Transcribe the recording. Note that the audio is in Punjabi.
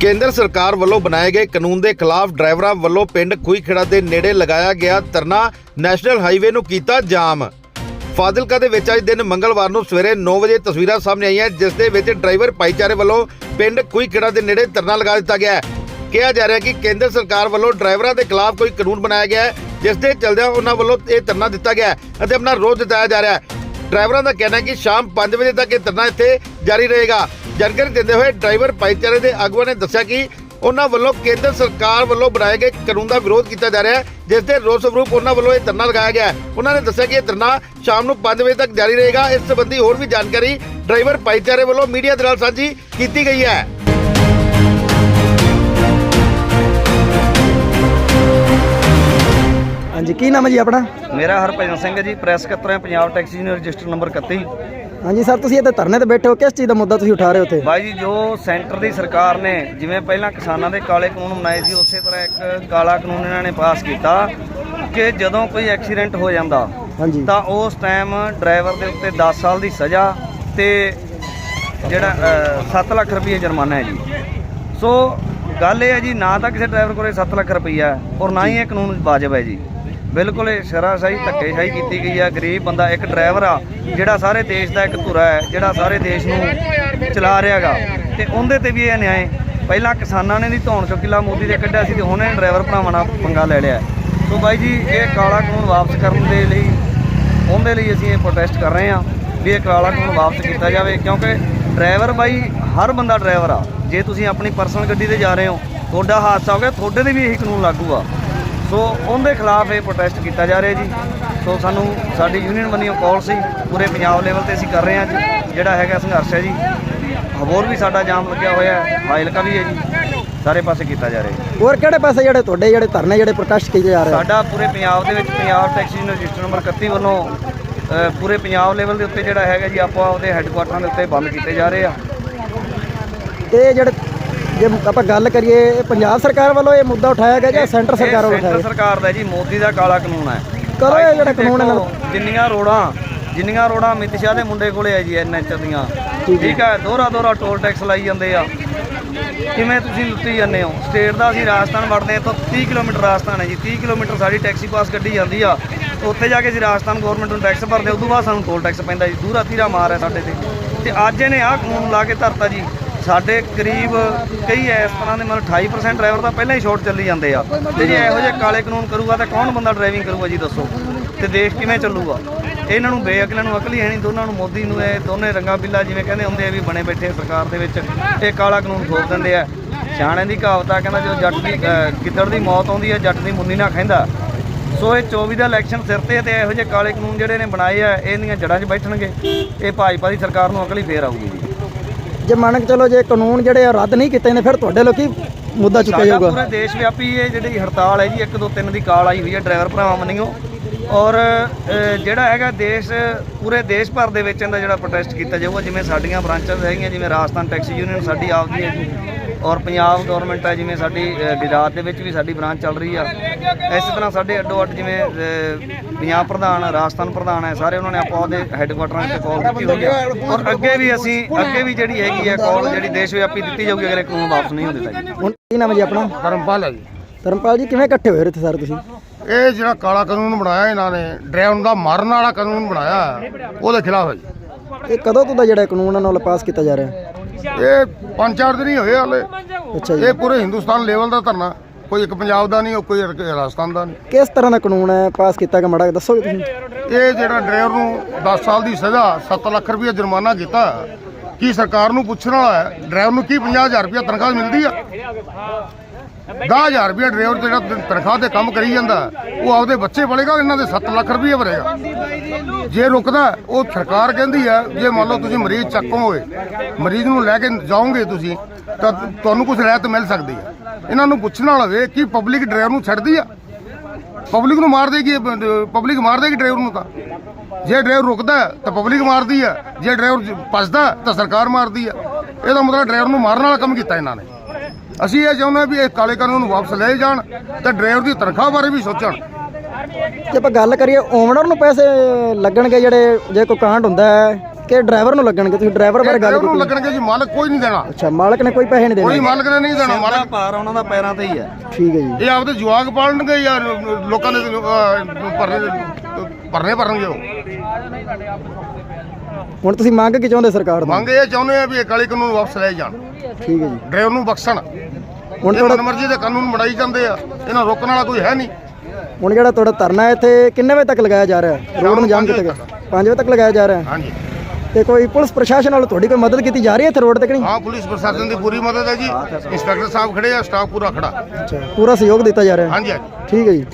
ਕੇਂਦਰ ਸਰਕਾਰ ਵੱਲੋਂ ਬਣਾਏ ਗਏ ਕਾਨੂੰਨ ਦੇ ਖਿਲਾਫ ਡਰਾਈਵਰਾਂ ਵੱਲੋਂ ਪਿੰਡ ਖੂਈਖੇੜਾ ਦੇ ਨੇੜੇ ਲਗਾਇਆ ਗਿਆ ਧਰਨਾ ਨੈਸ਼ਨਲ ਹਾਈਵੇ ਨੂੰ ਕੀਤਾ ਜਾਮ। ਫਾਜ਼ਿਲਕਾ ਦੇ ਵਿੱਚ ਅੱਜ ਦਿਨ ਮੰਗਲਵਾਰ ਨੂੰ ਸਵੇਰੇ 9 ਵਜੇ ਤਸਵੀਰਾਂ ਸਾਹਮਣੇ ਆਈਆਂ, ਜਿਸ ਦੇ ਵਿੱਚ ਡਰਾਈਵਰ ਭਾਈਚਾਰੇ ਵੱਲੋਂ ਪਿੰਡ ਖੂਈਖੇੜਾ ਦੇ ਨੇੜੇ ਧਰਨਾ ਲਗਾ ਦਿੱਤਾ ਗਿਆ ਹੈ। ਕਿਹਾ ਜਾ ਰਿਹਾ ਹੈ ਕਿ ਕੇਂਦਰ ਸਰਕਾਰ ਵੱਲੋਂ ਡਰਾਈਵਰਾਂ ਦੇ ਖਿਲਾਫ ਕੋਈ ਕਾਨੂੰਨ ਬਣਾਇਆ ਗਿਆ ਹੈ, ਜਿਸ ਦੇ ਚਲਦਿਆਂ ਉਹਨਾਂ ਵੱਲੋਂ ਇਹ ਧਰਨਾ ਦਿੱਤਾ ਗਿਆ ਹੈ ਅਤੇ ਆਪਣਾ ਰੋਸ ਜਤਾਇਆ ਜਾ ਰਿਹਾ ਹੈ। ਡਰਾਈਵਰਾਂ ਦਾ ਕਹਿਣਾ ਹੈ ਕਿ ਸ਼ਾਮ 5 ਵਜੇ ਤੱਕ ਇਹ ਧਰਨਾ ਇੱਥੇ ਜਾਰੀ ਰਹੇਗਾ। ਜਾਣਕਾਰੀ ਦਿੰਦੇ ਹੋਏ ਡਰਾਈਵਰ ਭਾਈਚਾਰੇ ਦੇ ਆਗੂਆਂ ਨੇ ਦੱਸਿਆ ਕਿ ਉਹਨਾਂ ਵੱਲੋਂ ਕੇਂਦਰ ਸਰਕਾਰ ਵੱਲੋਂ ਬਣਾਏ ਗਏ ਕਾਨੂੰਨ ਦਾ ਵਿਰੋਧ ਕੀਤਾ ਜਾ ਰਿਹਾ ਹੈ, ਜਿਸ ਦੇ ਰੋਸ ਸਰੂਪ ਉਹਨਾਂ ਵੱਲੋਂ ਇਹ ਧਰਨਾ ਲਗਾਇਆ ਗਿਆ ਹੈ। ਉਹਨਾਂ ਨੇ ਦੱਸਿਆ ਕਿ ਇਹ ਧਰਨਾ ਸ਼ਾਮ ਨੂੰ 5 ਵਜੇ ਤੱਕ ਜਾਰੀ ਰਹੇਗਾ। ਇਸ ਸੰਬੰਧੀ ਹੋਰ ਵੀ ਜਾਣਕਾਰੀ ਡਰਾਈਵਰ ਭਾਈਚਾਰੇ ਵੱਲੋਂ ਮੀਡੀਆ ਦੇ ਨਾਲ ਸਾਂਝੀ ਕੀਤੀ ਗਈ ਹੈ। ਹਾਂਜੀ ਕੀ ਨਾਮ ਹੈ ਜੀ ਆਪਣਾ? ਮੇਰਾ ਹਰਭਜਨ ਸਿੰਘ ਹੈ ਜੀ ਪ੍ਰੈਸ ਸਕੱਤਰ ਹੈ Punjab taxi union register number 31 ਹਾਂਜੀ ਸਰ ਤੁਸੀਂ ਇੱਥੇ ਧਰਨੇ ਤੇ ਬੈਠੇ ਹੋ ਕਿਸ ਚੀਜ਼ ਦਾ ਮੁੱਦਾ ਤੁਸੀਂ ਉਠਾ ਰਹੇ ਹੋ ਇੱਥੇ ਬਾਈ ਜੀ ਜੋ ਸੈਂਟਰ ਦੀ ਸਰਕਾਰ ਨੇ ਜਿਵੇਂ ਪਹਿਲਾਂ ਕਿਸਾਨਾਂ ਦੇ ਕਾਲੇ ਕਾਨੂੰਨ ਬਣਾਏ ਸੀ ਉਸੇ ਤਰ੍ਹਾਂ ਇੱਕ ਕਾਲਾ ਕਾਨੂੰਨ ਇਹਨਾਂ ਨੇ ਪਾਸ ਕੀਤਾ ਕਿ ਜਦੋਂ ਕੋਈ ਐਕਸੀਡੈਂਟ ਹੋ ਜਾਂਦਾ ਹਾਂਜੀ। ਤਾਂ ਉਸ ਟਾਈਮ ਡਰਾਈਵਰ ਦੇ ਉੱਤੇ 10 ਸਾਲ ਦੀ ਸਜ਼ਾ ਤੇ ਜਿਹੜਾ 7 ਲੱਖ ਰੁਪਏ ਜੁਰਮਾਨਾ ਹੈ ਜੀ। ਸੋ ਗੱਲ ਇਹ ਹੈ ਜੀ ਨਾ ਤਾਂ ਕਿਸੇ ਡਰਾਈਵਰ ਕੋਲੇ 7 ਲੱਖ ਰੁਪਈਆ ਔਰ ਨਾ ਹੀ ਇਹ ਕਾਨੂੰਨ ਵਾਜਬ ਹੈ ਜੀ। ਬਿਲਕੁਲ ਇਹ ਸ਼ਰਾਸ਼ਾਹੀ ਧੱਕੇਸ਼ਾਹੀ ਕੀਤੀ ਗਈ ਆ। ਗਰੀਬ ਬੰਦਾ ਇੱਕ ਡਰਾਈਵਰ ਆ, ਜਿਹੜਾ ਸਾਰੇ ਦੇਸ਼ ਦਾ ਇੱਕ ਧੁਰਾ ਹੈ, ਜਿਹੜਾ ਸਾਰੇ ਦੇਸ਼ ਨੂੰ ਚਲਾ ਰਿਹਾਗਾ। ਤੇ ਉਹਦੇ ਤੇ ਵੀ ਇਹ ਅਨਿਆਏ। ਪਹਿਲਾਂ ਕਿਸਾਨਾਂ ਨੇ ਦੀ ਧੌਣ ਚੋਂ ਕਿਲਾ ਮੋਦੀ ਦੇ ਕੱਢਿਆ ਸੀ ਤੇ ਹੁਣ ਇਹ ਡਰਾਈਵਰ ਭਰਾਵਾਂ ਨਾਲ ਪੰਗਾ ਲੈ ਲਿਆ ਸੋ ਬਾਈ ਜੀ, ਇਹ ਕਾਲਾ ਕਾਨੂੰਨ ਵਾਪਸ ਕਰਨ ਦੇ ਲਈ, ਉਹਦੇ ਲਈ ਅਸੀਂ ਇਹ ਪ੍ਰੋਟੈਸਟ ਕਰ ਰਹੇ ਹਾਂ ਵੀ ਇਹ ਕਾਲਾ ਕਾਨੂੰਨ ਵਾਪਸ ਕੀਤਾ ਜਾਵੇ, ਕਿਉਂਕਿ ਡਰਾਈਵਰ ਬਾਈ, ਹਰ ਬੰਦਾ ਡਰਾਈਵਰ ਆ। ਜੇ ਤੁਸੀਂ ਆਪਣੀ ਪਰਸਨਲ ਗੱਡੀ ਤੇ ਜਾ ਰਹੇ ਹੋ, ਤੁਹਾਡਾ ਹਾਦਸਾ ਹੋ ਗਿਆ, ਤੁਹਾਡੇ ਤੇ ਵੀ ਇਹੀ ਕਾਨੂੰਨ ਲਾਗੂ ਆ। ਸੋ ਉਹਦੇ ਖਿਲਾਫ ਇਹ ਪ੍ਰੋਟੈਸਟ ਕੀਤਾ ਜਾ ਰਿਹਾ ਜੀ। ਸੋ ਸਾਨੂੰ ਸਾਡੀ ਯੂਨੀਅਨ ਵੱਲੋਂ ਕਾਲ ਸੀ ਪੂਰੇ ਪੰਜਾਬ ਲੈਵਲ ਤੇ ਅਸੀਂ ਕਰ ਰਹੇ ਹਾਂ ਜੀ ਜਿਹੜਾ ਹੈਗਾ ਸੰਘਰਸ਼ ਹੈ ਜੀ। ਹੋਰ ਵੀ ਸਾਡਾ ਜਾਮ ਲੱਗਿਆ ਹੋਇਆ ਹੈ ਫਾਈਲਕਾ ਵੀ ਹੈ ਜੀ ਸਾਰੇ ਪਾਸੇ ਕੀਤਾ ਜਾ ਰਿਹਾ ਜੀ ਹੋਰ ਕਿਹੜੇ ਪਾਸੇ ਜਿਹੜੇ ਤੁਹਾਡੇ ਜਿਹੜੇ ਧਰਨੇ ਜਿਹੜੇ ਪ੍ਰਕਾਸ਼ ਕੀਤੇ ਜਾ ਰਹੇ? ਸਾਡਾ ਪੂਰੇ ਪੰਜਾਬ ਦੇ ਵਿੱਚ Punjab taxi union register number 31 ਵੱਲੋਂ ਪੂਰੇ ਪੰਜਾਬ ਲੈਵਲ ਦੇ ਉੱਤੇ ਜਿਹੜਾ ਹੈਗਾ ਜੀ ਆਪਾਂ ਉਹਦੇ ਹੈੱਡਕੁਆਟਰਾਂ ਦੇ ਉੱਤੇ ਬੰਦ ਕੀਤੇ ਜਾ ਰਹੇ ਆ। ਤੇ ਜਿਹੜੇ ਜੇ ਆਪਾਂ ਗੱਲ ਕਰੀਏ ਪੰਜਾਬ ਸਰਕਾਰ ਵੱਲੋਂ ਇਹ ਮੁੱਦਾ ਉਠਾਇਆ ਗਿਆ ਜਾਂ ਸੈਂਟਰ ਸਰਕਾਰ ਵੱਲੋਂ ਉਠਾਇਆ ਸੈਂਟਰ ਗਿਆ? ਸਰਕਾਰ ਦਾ ਜੀ ਮੋਦੀ ਦਾ ਕਾਲਾ ਕਾਨੂੰਨ ਹੈ। ਕਰੋ ਇਹ ਜਿਹੜਾ ਕਾਨੂੰਨ ਦੇਖੋ, ਜਿੰਨੀਆਂ ਰੋੜਾਂ ਜਿੰਨੀਆਂ ਰੋੜਾਂ ਅਮਿਤ ਸ਼ਾਹ ਦੇ ਮੁੰਡੇ ਕੋਲੇ ਹੈ ਜੀ ਐਨਐਚ ਦੀਆਂ। ਠੀਕ ਹੈ। ਹੈ ਦੋਹਰਾ ਦੋਹਰਾ ਟੋਲ ਟੈਕਸ ਲਾਈ ਜਾਂਦੇ ਆ। ਕਿਵੇਂ ਤੁਸੀਂ ਲੁੱਟੀ ਜਾਂਦੇ ਹੋ? ਸਟੇਟ ਦਾ ਅਸੀਂ ਰਾਜਸਥਾਨ ਵੜਦੇ ਹਾਂ ਤਾਂ 30 ਕਿਲੋਮੀਟਰ ਰਾਜਸਥਾਨ ਹੈ ਜੀ। 30 ਕਿਲੋਮੀਟਰ ਸਾਡੀ ਟੈਕਸੀ ਪਾਸ ਗੱਡੀ ਜਾਂਦੀ ਆ। ਉੱਥੇ ਜਾ ਕੇ ਅਸੀਂ ਰਾਜਸਥਾਨ ਗਵਰਨਮੈਂਟ ਨੂੰ ਟੈਕਸ ਭਰਦੇ ਉਦੋਂ ਬਾਅਦ ਸਾਨੂੰ ਟੋਲ ਟੈਕਸ ਪੈਂਦਾ ਜੀ। ਦੂਰਾ ਤੀਰਾ ਮਾਰ ਹੈ ਸਾਡੇ ਤੇ। ਤੇ ਅੱਜ ਇਹਨੇ ਆਹ ਕਾਨੂੰਨ ਲਾ ਕੇ ਧਰਤਾ ਜੀ। ਸਾਡੇ ਕਰੀਬ ਕਈ ਇਸ ਤਰ੍ਹਾਂ ਦੇ ਮਤਲਬ 28% ਡਰਾਈਵਰ ਤਾਂ ਪਹਿਲਾਂ ਹੀ ਸ਼ੋਰਟ ਚੱਲੀ ਜਾਂਦੇ ਆ। ਤੇ ਜੇ ਇਹੋ ਜਿਹੇ ਕਾਲੇ ਕਾਨੂੰਨ ਕਰੂਗਾ ਤਾਂ ਕੌਣ ਬੰਦਾ ਡਰਾਈਵਿੰਗ ਕਰੂਗਾ ਜੀ ਦੱਸੋ? ਤੇ ਦੇਸ਼ ਕਿਵੇਂ ਚੱਲੂਗਾ? ਇਹਨਾਂ ਨੂੰ ਬੇਅਕਲਾਂ ਨੂੰ ਅਕਲ ਹੀ ਹੈ ਨਹੀਂ ਦੋਨਾਂ ਨੂੰ ਮੋਦੀ ਨੂੰ ਇਹ ਦੋਨੇ ਰੰਗਾ ਬਿੱਲਾ ਜਿਵੇਂ ਕਹਿੰਦੇ ਹੁੰਦੇ ਆ ਵੀ ਬਣੇ ਬੈਠੇ ਸਰਕਾਰ ਦੇ ਵਿੱਚ ਇਹ ਕਾਲਾ ਕਾਨੂੰਨ ਖੋਲ ਦਿੰਦੇ ਆ। ਸਿਆਣੇ ਦੀ ਕਹਾਵਤ ਆ ਕਹਿੰਦਾ ਜੋ ਜੱਟ ਦੀ ਅਹ, ਗਿੱਦੜ ਦੀ ਮੌਤ ਆਉਂਦੀ ਹੈ ਜੱਟ ਦੀ ਮੁੰਨੀ ਨਾ ਖੈਂਦਾ ਸੋ ਇਹ 24 ਦਾ ਇਲੈਕਸ਼ਨ ਸਿਰ ਤੇ ਹੈ ਤੇ ਇਹੋ ਜਿਹੇ ਕਾਲੇ ਕਾਨੂੰਨ ਜਿਹੜੇ ਨੇ ਬਣਾਏ ਆ ਇਹਦੀਆਂ ਜੜ੍ਹਾਂ 'ਚ ਬੈਠਣਗੇ। ਇਹ ਭਾਜਪਾ ਦੀ ਸਰਕਾਰ ਨੂੰ ਅਕਲ ਹੀ ਫੇਰ ਆਊਗੀ ਜੀ ਮੰਨ ਕੇ ਚਲੋ ਜੇ ਕਾਨੂੰਨ ਜਿਹੜੇ ਆ ਰੱਦ ਨਹੀਂ ਕੀਤੇ ਨੇ ਫਿਰ ਤੁਹਾਡੇ ਲੋਕੀ ਮੁੱਦਾ ਚੁੱਕਿਆ ਸਾਡਾ ਜਾਊਗਾ। ਪੂਰੇ ਦੇਸ਼ ਵਿਆਪੀ ਇਹ ਜਿਹੜੀ ਹੜਤਾਲ ਹੈ ਜੀ 1 2 3 ਦੀ ਕਾਲ ਆਈ ਹੋਈ ਹੈ ਡਰਾਈਵਰ ਭਰਾਵਾਂ ਮੰਨਿਓ। ਔਰ ਅ, ਜਿਹੜਾ ਹੈਗਾ ਦੇਸ਼ ਪੂਰੇ ਦੇਸ਼ ਭਰ ਦੇ ਵਿੱਚ ਇਹਦਾ ਜਿਹੜਾ ਪ੍ਰੋਟੈਸਟ ਕੀਤਾ ਜਾਊਗਾ ਜਿਵੇਂ ਸਾਡੀਆਂ ਬ੍ਰਾਂਚਾਂ ਹੈਗੀਆਂ ਜਿਵੇਂ ਰਾਜਸਥਾਨ ਟੈਕਸੀ ਯੂਨੀਅਨ ਸਾਡੀ ਆਪਦੀ ਹੈ ਜੀ। ਔਰ ਪੰਜਾਬ ਗਵਰਨਮੈਂਟ ਹੈ ਜਿਵੇਂ ਸਾਡੀ ਗੁਜਰਾਤ ਦੇ ਵਿੱਚ ਵੀ ਸਾਡੀ ਬ੍ਰਾਂਚ ਚੱਲ ਰਹੀ ਆ। ਇਸੇ ਤਰ੍ਹਾਂ ਸਾਡੇ ਅੱਡੋ ਅੱਡ ਜਿਵੇਂ ਪੰਜਾਬ ਪ੍ਰਧਾਨ ਰਾਜਸਥਾਨ ਪ੍ਰਧਾਨ ਹੈ ਸਾਰੇ ਉਹਨਾਂ ਨੇ ਆਪਾਂ ਉਹਦੇ ਹੈੱਡਕੁਆਟਰਾਂ ਤੇ ਕਾਲ ਦਿੱਤੀ ਹੋਈ ਆ। ਔਰ ਅੱਗੇ ਵੀ ਅਸੀਂ ਅੱਗੇ ਵੀ ਜਿਹੜੀ ਹੈਗੀ ਹੈ ਕਾਲ ਜਿਹੜੀ ਦੇਸ਼ ਵਿਆਪੀ ਦਿੱਤੀ ਜਾਊਗੀ ਅਗਰ ਇਹ ਕਾਨੂੰਨ ਵਾਪਸ ਨਹੀਂ ਹੁੰਦੇ ਤਾਂ ਹੁਣ ਕੀ ਨਾਮ ਹੈ ਜੀ ਆਪਣਾ? ਧਰਮਪਾਲ ਹੈ ਜੀ। ਧਰਮਪਾਲ ਜੀ ਕਿਵੇਂ ਇਕੱਠੇ ਹੋਏ ਹੋ ਇੱਥੇ ਸਰ ਤੁਸੀਂ? ਇਹ ਜਿਹੜਾ ਕਾਲਾ ਕਾਨੂੰਨ ਬਣਾਇਆ ਇਹਨਾਂ ਨੇ ਡਰਾਈਵਰ ਦਾ ਮਾਰਨ ਵਾਲਾ ਕਾਨੂੰਨ ਬਣਾਇਆ ਉਹਦੇ ਖਿਲਾਫ ਹੈ ਜੀ। ਇਹ ਕਦੋਂ ਤੋਂ ਦਾ ਜਿਹੜਾ ਕਾਨੂੰਨ ਨਾਲ ਪਾਸ ਕੀਤਾ ਜਾ ਰਿਹਾ? ਹੈ ਇਹ ਪੰਜ ਚਾਰ ਦਿਨ ਹੀ ਹੋਏ ਹਾਲੇ। ਅੱਛਾ ਜੀ। ਇਹ ਪੂਰੇ ਹਿੰਦੁਸਤਾਨ ਲੈਵਲ ਦਾ ਧਰਨਾ। ਕੋਈ ਇੱਕ ਪੰਜਾਬ ਦਾ ਨਹੀਂ ਕੋਈ ਇੱਕ ਰਾਜਸਥਾਨ ਦਾ ਨਹੀਂ। ਕਿਸ ਤਰ੍ਹਾਂ ਦਾ ਕਾਨੂੰਨ ਹੈ? ਪਾਸ ਕੀਤਾ ਗਿਆ ਮਾੜਾ ਦੱਸੋਗੇ ਤੁਸੀਂ? ਇਹ ਜਿਹੜਾ ਡਰਾਈਵਰ ਨੂੰ 10 ਸਾਲ ਦੀ ਸਜ਼ਾ 7 ਲੱਖ ਰੁਪਏ ਜੁਰਮਾਨਾ ਕੀਤਾ ਕੀ ਸਰਕਾਰ ਨੂੰ ਪੁੱਛਣ ਵਾਲਾ ਹੈ? ਡਰਾਈਵਰ ਨੂੰ ਕੀ 50000 ਰੁਪਏ ਤਨਖਾਹ ਮਿਲਦੀ ਆ? 10000 ਰੁਪਏ ਡਰਾਈਵਰ ਜਿਹੜਾ ਤਨਖਾਹ ਤੇ ਕੰਮ ਕਰੀ ਜਾਂਦਾ, ਉਹ ਆਪਦੇ ਬੱਚੇ ਪੜੇਗਾ ਇਹਨਾਂ ਦੇ 7 ਲੱਖ ਰੁਪਏ ਭਰੇਗਾ। ਜੇ ਰੁਕਦਾ, ਉਹ ਸਰਕਾਰ ਕਹਿੰਦੀ ਹੈ, ਜੇ ਮੰਨ ਲਓ ਤੁਸੀਂ ਮਰੀਜ਼ ਚੱਕੋ ਹੋਏ, ਮਰੀਜ਼ ਨੂੰ ਲੈ ਕੇ ਜਾਓਗੇ ਤੁਸੀਂ, ਤਾਂ ਤੁਹਾਨੂੰ ਕੁਝ ਰਹਿਤ ਮਿਲ ਸਕਦੀ ਹੈ। ਇਹਨਾਂ ਨੂੰ ਪੁੱਛਣਾ ਹੋਵੇ, ਕਿ ਪਬਲਿਕ ਡਰਾਈਵਰ ਨੂੰ ਛੱਡਦੀ ਆ? ਪਬਲਿਕ ਨੂੰ ਮਾਰ ਦੇਗੀ, ਪਬਲਿਕ ਮਾਰ ਦੇਗੀ ਡਰਾਈਵਰ ਨੂੰ ਤਾਂ? ਜੇ ਡਰਾਈਵਰ ਰੁਕਦਾ, ਤਾਂ ਪਬਲਿਕ ਮਾਰਦੀ ਆ। ਜੇ ਡਰਾਈਵਰ ਭੱਜਦਾ, ਤਾਂ ਸਰਕਾਰ ਮਾਰਦੀ ਆ। ਇਹਦਾ ਮਤਲਬ ਡਰਾਈਵਰ ਨੂੰ ਮਾਰਨ ਵਾਲਾ ਕੰਮ ਕੀਤਾ ਇਹਨਾਂ ਨੇ। ਅਸੀਂ ਇਹ ਚਾਹੁੰਦੇ ਹਾਂ ਵੀ ਇਹ ਕਾਲੇ ਕਾਨੂੰਨ ਨੂੰ ਵਾਪਸ ਲੈ ਜਾਣ ਤੇ ਡਰਾਈਵਰ ਦੀ ਤਨਖਾਹ ਬਾਰੇ ਵੀ ਸੋਚਣ। ਜੇ ਆਪਾਂ ਗੱਲ ਕਰੀਏ ਓਨਰ ਨੂੰ ਪੈਸੇ ਲੱਗਣਗੇ ਜਿਹੜੇ ਜੇ ਕੋਈ ਕਾਂਡ ਹੁੰਦਾ ਹੈ ਕਿ ਡਰਾਈਵਰ ਨੂੰ ਲੱਗਣਗੇ? ਤੁਸੀਂ ਡਰਾਈਵਰ ਬਾਰੇ ਗੱਲ ਕੀਤੀ। ਲੱਗਣਗੇ ਜੀ ਮਾਲਕ ਕੋਈ ਨਹੀਂ ਦੇਣਾ। ਅੱਛਾ ਮਾਲਕ ਨੇ ਕੋਈ ਪੈਸੇ ਨਹੀਂ ਕੋਈ ਦੇਣੇ ਮਾਲਕ ਨੇ ਨਹੀਂ ਦੇਣਾ ਮਾਲਕ ਭਾਰ ਉਹਨਾਂ ਦਾ ਪੈਰਾਂ ਤੇ ਹੀ ਹੈ। ਠੀਕ ਹੈ ਜੀ। ਇਹ ਆਪਦੇ ਜਵਾਕ ਪਾਲਣਗੇ ਜਾਂ ਲੋਕਾਂ ਦੇ ਅਹ, ਭਰਨੇ ਭਰਨੇ ਭਰਨਗੇ ਉਹ? ਹੁਣ ਤੁਸੀਂ ਮੰਗ ਕੀ ਚਾਹੁੰਦੇ ਸਰਕਾਰ ਤੋਂ? ਮੰਗ ਇਹ ਚਾਹੁੰਦੇ ਆ ਵੀ ਇਹ ਕਾਲੇ ਕਾਨੂੰਨ ਵਾਪਸ ਲਏ ਜਾਣ। ਠੀਕ ਹੈ ਜੀ। ਡਰਾਈਵਰ ਨੂੰ ਬਖਸ਼ਣ। ਹੁਣ ਇਹ ਤੁਹਾਡਾ ਮਨਮਰਜ਼ੀ ਦੇ ਕਾਨੂੰਨ ਬਣਾਈ ਜਾਂਦੇ ਆ ਇਹਨਾਂ ਰੋਕਣ ਵਾਲਾ ਕੋਈ ਹੈ ਨਹੀਂ। ਹੁਣ ਜਿਹੜਾ ਤੁਹਾਡਾ ਧਰਨਾ ਹੈ ਇੱਥੇ ਕਿੰਨੇ ਵਜੇ ਤੱਕ ਲਗਾਇਆ ਜਾ ਰਿਹਾ? ਹੈ ਰੋਡ ਨੂੰ ਜਾਮ ਕੀਤਾ ਵਜੇ ਗਿਆ 5 ਵਜੇ ਤੱਕ ਲਗਾਇਆ ਜਾ ਰਿਹਾ? ਹੈ ਹਾਂਜੀ। ਤੇ ਕੋਈ ਪੁਲਿਸ ਪ੍ਰਸ਼ਾਸਨ ਵੱਲੋਂ ਤੁਹਾਡੀ ਕੋਈ ਮਦਦ ਕੀਤੀ ਜਾ ਰਹੀ ਹੈ ਇੱਥੇ ਰੋਡ ਤੇ ਕਿ ਨਹੀਂ? ਹਾਂ ਪੁਲਿਸ ਪ੍ਰਸ਼ਾਸਨ ਦੀ ਪੂਰੀ ਮਦਦ ਹੈ ਜੀ। ਇੰਸਪੈਕਟਰ ਸਾਹਿਬ ਖੜੇ ਆ ਸਟਾਫ ਪੂਰਾ ਖੜਾ। ਅੱਛਾ ਪੂਰਾ ਸਹਿਯੋਗ ਦਿੱਤਾ ਜਾ ਰਿਹਾ ਹੈ? ਹਾਂਜੀ ਹਾਂਜੀ। ਠੀਕ ਹੈ ਜੀ।